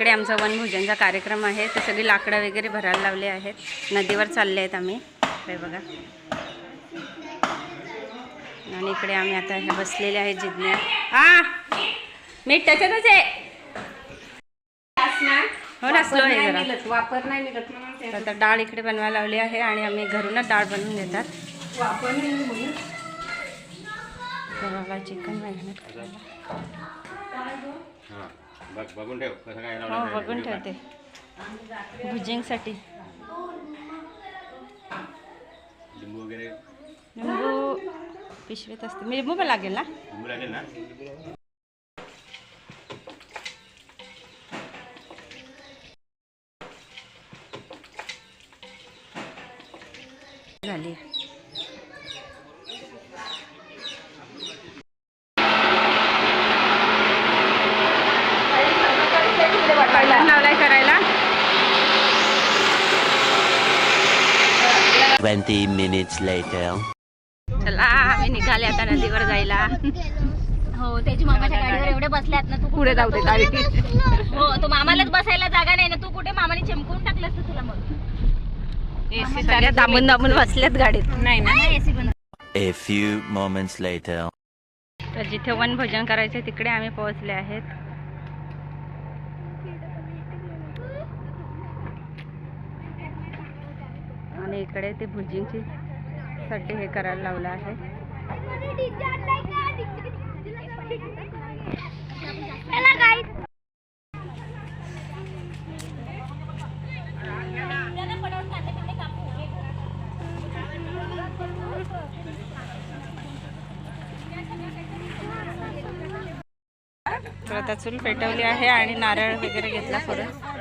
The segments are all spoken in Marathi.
इकडे आमचा वनभोजनचा कार्यक्रम आहे. ते सगळी लाकडं वगैरे भरायला लावले आहेत. नदीवर चालले आहेत आम्ही. हे बघा. आणि इकडे आम्ही आता हे बसलेले आहेत जिज्ञा हा मीठ त्याच्यातच आहे. हो नसलो आहे जरा. वापर नाही म्हणून तर आता डाळ इकडे बनवायला लावली आहे आणि आम्ही घरूनच डाळ बनवून देतात. वापर नाही म्हणून. तर मला चिकन हां. बघ बघून ठेव कसं काय हो बघून ठेवते. भुजिंगसाठी. लिंबू वगैरे? लिंबू पिशवीत असते. मी लिंबू पण लागेल ना? लिंबू लागेल ना? झाली. लावलाय करायला. 20 minutes later. चला आम्ही निघाले आता नदीवर जायला. हो त्याची मामाच्या गाडीवर एवढे बसल्यात ना तू पुढे जाऊ दे गाडी. हो तो मामालाच बसायला जागा नाही ना तू कुठे मामाने चिमकून टाकलं असतं तुला मग? सगळ्या दाबून दाबून बसल्यात गाडीत. नाही ना. एसी पण A few moments later. तर जिथे वनभोजन करायचं तिकडे आम्ही पोहोचले आहेत. आणि इकडे ते भुजिंगची साठी हे करायला लावलं आहे. चूल पेटवली आहे आणि नारळ वगैरे घेतला पुढे.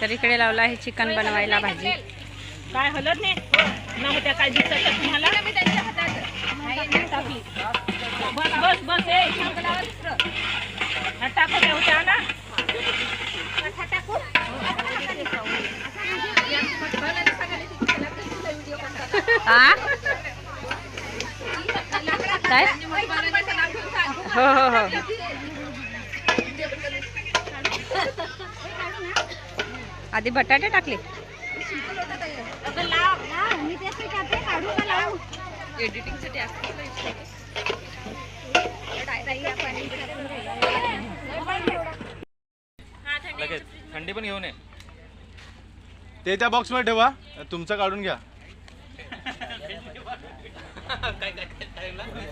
तर इकडे लावला आहे चिकन बनवायला भाजी. काय हलत नाही? नव्हत्या काय दिसत तुम्हाला? बस बस बस ए. टाकत ठेवता ना. हा काय? हो हो हो. आधी बटाटे टाकले. लगेच. थंडी पण घेऊन ये. ते त्या बॉक्समध्ये ठेवा. तुमचं काढून घ्या.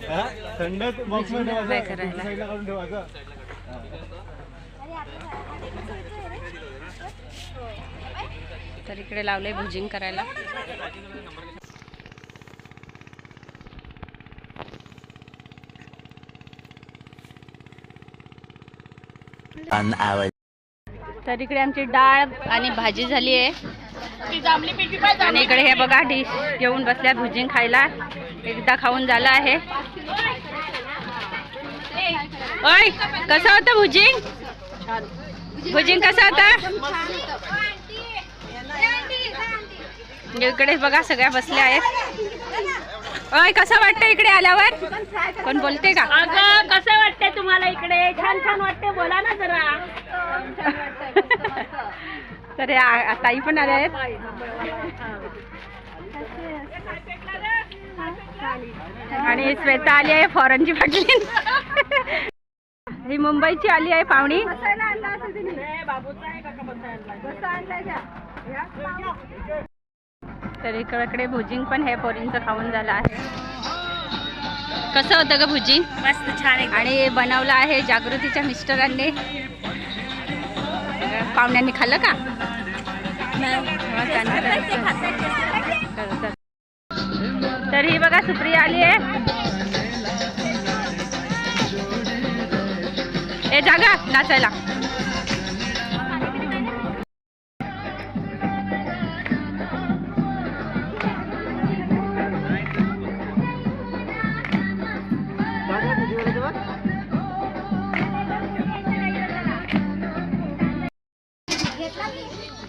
हा? थंड बॉक्समध्ये काढून ठेवायचं तर इकडे लावले भुजिंग करायला. तर इकडे आमची डाळ आणि भाजी झाली आहे. आणि इकडे हे बघा डिश घेऊन बसल्या भुजिंग खायला. एकदा खाऊन झालं आहे. ओय कसं होतं भुजिंग? भुजिंग कसं होतं? इकडे बघा सगळ्या बसल्या आहेत. ओय कसं वाटतं इकडे आल्यावर? कोण बोलते का? अगं कसं वाटतंय तुम्हाला इकडे? छान छान वाटते बोला ना जरा. तर ताई पण आल्या आहेत. आणि श्वेता आली आहे फॉरेनची फाटली ही मुंबईची आली आहे पाहुणी. तर इकडे भुजिंग पण हे पोरींचं खाऊन झालं आहे. कसं होतं ग भुजिंग? मस्त छान आणि बनवलं आहे जागृतीच्या मिस्टरांनी. पाहुण्यांनी खाल्लं का. तर ही बघा सुप्रिया आली आहे. ए जागा नाचायला.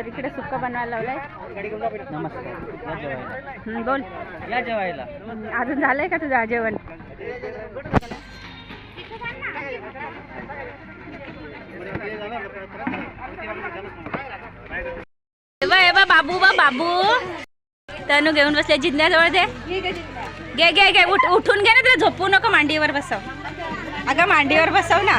तर इकडे सुक्क बनवायला लावलंय नमस्कार हं, बोल या जेवायला अजून झालंय का तुझं जेवण बा, बाबू बा बाबू तनु घेऊन बसले जिंद्याजवळ दे घे घे घे उठ उठून घे ना तुला झोपू नको मांडीवर बसव अगं मांडीवर बसव ना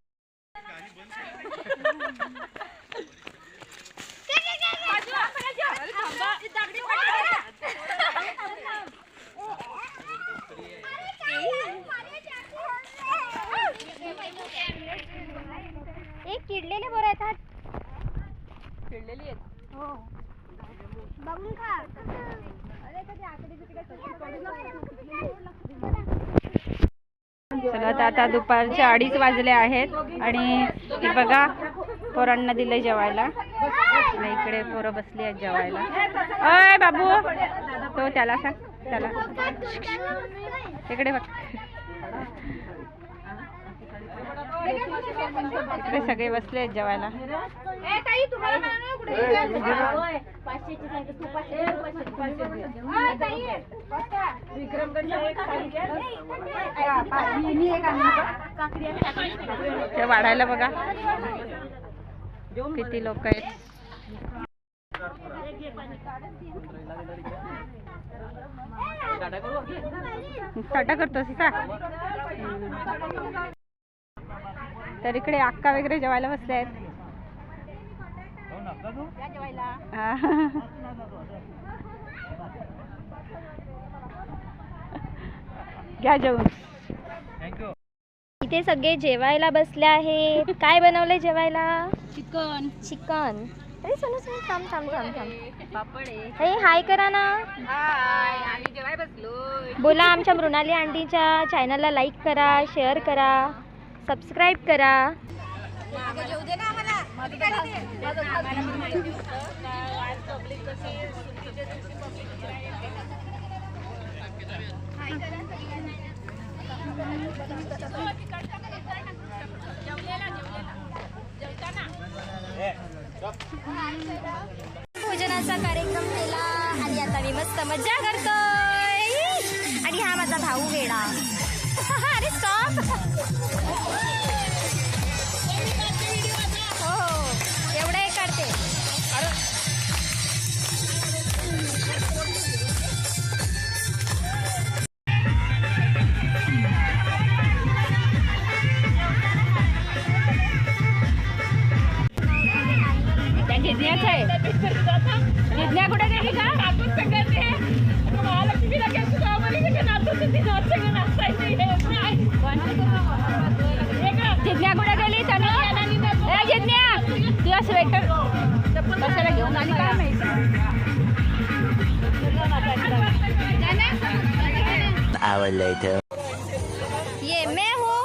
तर आता दुपारचे अडीच वाजले आहेत. आणि बघा पोरांना दिले जेवायला. आणि इकडे पोरं बसली आहेत जेवायला. अय बाबू. तो त्याला सांग त्याला. इकडे बघ. इकडे सगळे बसले आहेत जेवायला. ते वाढायला बघा. किती लोक आहेत? टाटा करतोस का तर इकडे अक्का वगैरे जेवायला बसले आहेत. घ्या जेवून. इथे सगळे जेवायला बसले आहेत. काय बनवलंय जेवायला? चिकन. चिकन. अरे सोनू सोनू थांब थांब थांब थांब. पापड आहे. हे हाय करा ना. हाय आम्ही जेवाय बसलो बोला आमच्या मृणाली आंटीच्या चॅनलला लाईक करा शेअर करा. सबस्क्राईब करा. भोजनाचा कार्यक्रम केला आणि आता मी मस्त मज्जा करतोय. आणि हा माझा भाऊ वेडा अरे स्टॉप हो जिज्ञा कुठे गेली? तनु जिज्ञा! तुझा स्वेटर कशाला घेऊन आली काय माहिती? आवडलं इथं ये मे हो।